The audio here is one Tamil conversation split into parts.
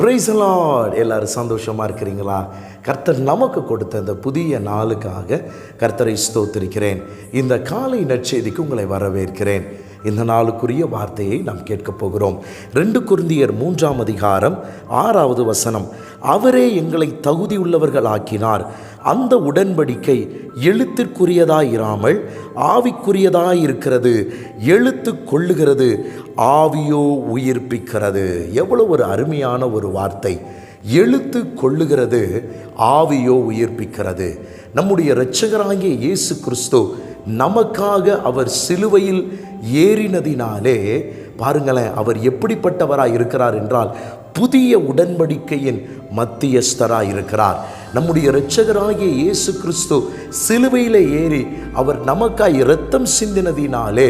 பிரைசலாட் எல்லாரும் சந்தோஷமாக இருக்கிறீங்களா? கர்த்தர் நமக்கு கொடுத்த இந்த புதிய நாளுக்காக கர்த்தரை ஸ்தோத்திருக்கிறேன். இந்த காலை நற்செய்திக்கு உங்களை வரவேற்கிறேன். இந்த நாளுக்குரிய வார்த்தையை நாம் கேட்கப் போகிறோம். ரெண்டு குருந்தியர் மூன்றாம் அதிகாரம் ஆறாவது வசனம். அவரே எங்களை தகுதியுள்ளவர்கள் ஆக்கினார் அந்த உடன்படிக்கை எழுத்திற்குரியதாயிராமல் ஆவிக்குரியதாயிருக்கிறது. எழுத்து கொள்ளுகிறது ஆவியோ உயிர்ப்பிக்கிறது. எவ்வளோ ஒரு அருமையான ஒரு வார்த்தை. எழுத்து கொள்ளுகிறது ஆவியோ உயிர்ப்பிக்கிறது. நம்முடைய இரட்சகராகிய இயேசு கிறிஸ்து நமக்காக அவர் சிலுவையில் ஏறினதினாலே பாருங்களேன் அவர் எப்படிப்பட்டவராக இருக்கிறார் என்றால் புதிய உடன்படிக்கையின் மத்தியஸ்தராக இருக்கிறார் நம்முடைய இரட்சகராகிய இயேசு கிறிஸ்து சிலுவையில் ஏறி அவர் நமக்காய் இரத்தம் சிந்தினதினாலே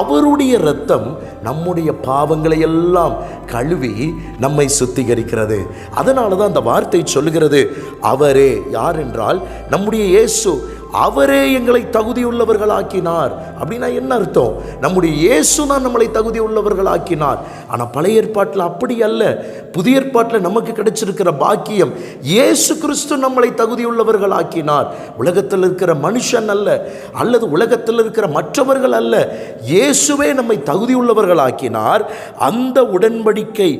அவருடைய இரத்தம் நம்முடைய பாவங்களை எல்லாம் கழுவி நம்மை சுத்திகரிக்கிறது. அதனால தான் அந்த வார்த்தை சொல்லுகிறது அவரே யார் என்றால் நம்முடைய இயேசு அவரே எங்களை தகுதியுள்ளவர்களாக்கினார். அப்படின்னா என்ன அர்த்தம்? நம்முடைய இயேசு தான் நம்மளை ஆக்கினார் ஆனால் பழைய ஏற்பாட்டில் அப்படி அல்ல. புதிய ஏற்பாட்டில் நமக்கு கிடைச்சிருக்கிற பாக்கியம் இயேசு கிறிஸ்து நம்மளை தகுதியுள்ளவர்களாக்கினார் உலகத்தில் இருக்கிற மனுஷன் அல்ல அல்லது உலகத்தில் இருக்கிற மற்றவர்கள் அல்ல. இயேசுவே நம்மை தகுதியுள்ளவர்களாக்கினார் அந்த உடன்படிக்கை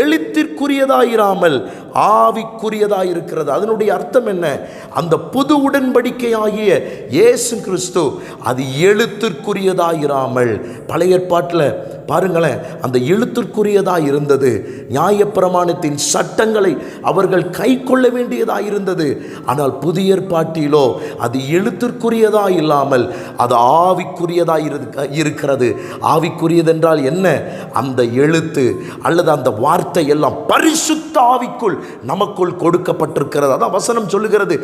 எழுத்திற்குரியதாயிராமல் ஆவிக்குரியதாயிருக்கிறது. அதனுடைய அர்த்தம் என்ன? அந்த புது உடன்படிக்கையாகிய இயேசு கிறிஸ்து அது எழுத்து எழுத்திற்குரியதாயிராமல் பழைய ஏற்பாட்டில் பாருங்களேன் அந்த எழுத்திற்குரியதாக இருந்தது. நியாயப்பிரமாணத்தின் சட்டங்களை அவர்கள் கை கொள்ள வேண்டியதாக இருந்தது. ஆனால் புதிய ஏற்பாட்டிலோ அது எழுத்திற்குரியதாக இல்லாமல் அது ஆவிக்குரியதாக இருக்க இருக்கிறது. ஆவிக்குரியதென்றால் என்ன? அந்த எழுத்து அல்லது அந்த வார்த்தை எல்லாம் பரிசுத்த ஆவிக்குள் நமக்குள் கொடுக்கப்பட்டிருக்கிறது. அதான் வசனம் சொல்லுகிறது.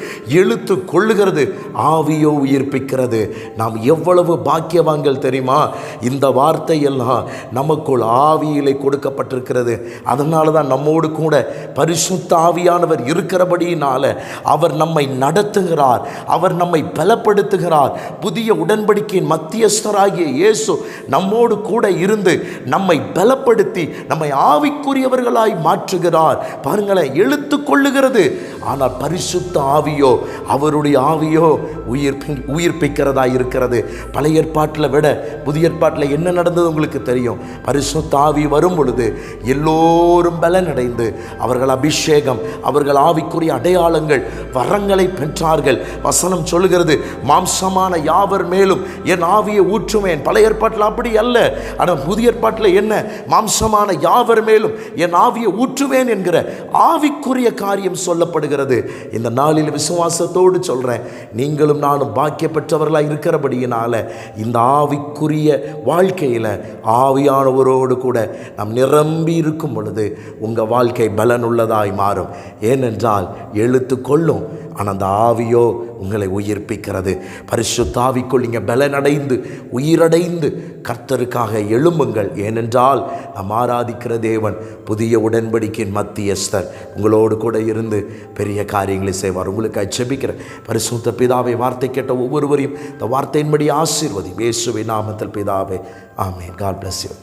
எழுத்து கொள்ளுகிறது ஆவியோ உயிர்ப்பிக்கிறது. நாம் எவ்வளவு பாக்கியவான்கள் தெரியுமா? இந்த வார்த்தை எல்லாம் நமக்குள் ஆவியிலே கொடுக்கப்பட்டிருக்கிறது. அதனால தான் நம்மோடு கூட பரிசுத்த ஆவியானவர் இருக்கிறபடியினால அவர் நம்மை நடத்துகிறார் அவர் நம்மை பலப்படுத்துகிறார். புதிய உடன்படிக்கையின் மத்தியஸ்தராகிய இயேசு நம்மோடு கூட இருந்து நம்மை பலப்படுத்தி நம்மை ஆவிக்குரியவர்களாய் மாற்றுகிறார். பாருங்களேன் எழுத்து கொள்ளுகிறது. ஆனால் பரிசுத்த ஆவியோ அவருடைய ஆவியோ உயிர் உயிர்ப்பிக்கிறதா இருக்கிறது. பழைய ஏற்பாட்டில் விட புதிய ஏற்பாட்டில் என்ன நடந்தது உங்களுக்கு தெரியும்? பரிசுத்த ஆவி வரும் பொழுது எல்லோரும் பலனடைந்து அவர்கள் அபிஷேகம் அவர்கள் ஆவிக்குரிய அடையாளங்கள் வரங்களை பெற்றார்கள். வசனம் சொல்லுகிறது மாம்சமான யாவர் மேலும் என் ஆவியை ஊற்றுவேன். பழைய ஏற்பாட்டில் அப்படி அல்ல. ஆனால் புதிய ஏற்பாட்டில் என்ன? மாம்சமான யாவர் மேலும் என் ஆவியை ஊற்றுவேன் என்கிற ஆவிக்குரிய காரியம் சொல்லப்படுகிறது. இந்த நாளில் விசுவாசத்தோடு சொல்கிறேன் நீங்களும் நானும் பாக்கிய பெற்றவர்களாக இந்த ஆவிக்குரிய வாழ்க்கையில் ஆவியானவரோடு கூட நாம் நிரம்பி இருக்கும் பொழுது உங்கள் வாழ்க்கை பலனுள்ளதாய் மாறும். ஏனென்றால் எழுத்து கொள்ளும் ஆனால் அந்த ஆவியோ உங்களை உயிர்ப்பிக்கிறது. பரிசுத்தாவிக்குள் நீங்கள் பலனடைந்து உயிரடைந்து கர்த்தருக்காக எழும்புங்கள். ஏனென்றால் நாம் ஆராதிக்கிற தேவன் புதிய உடன்படிக்கையின் மத்தியஸ்தர். உங்களோடு கூட இருந்து பெரிய காரியங்களை செய்வார். உங்களுக்கு அச்சபிக்கிறேன் பரிசுத்த பிதாவை வார்த்தை கேட்ட ஒவ்வொருவரையும் இந்த வார்த்தையின்படி ஆசீர்வதி. இயேசுவின் நாமத்தில் பிதாவே ஆமே காட் பிளஸ் யூ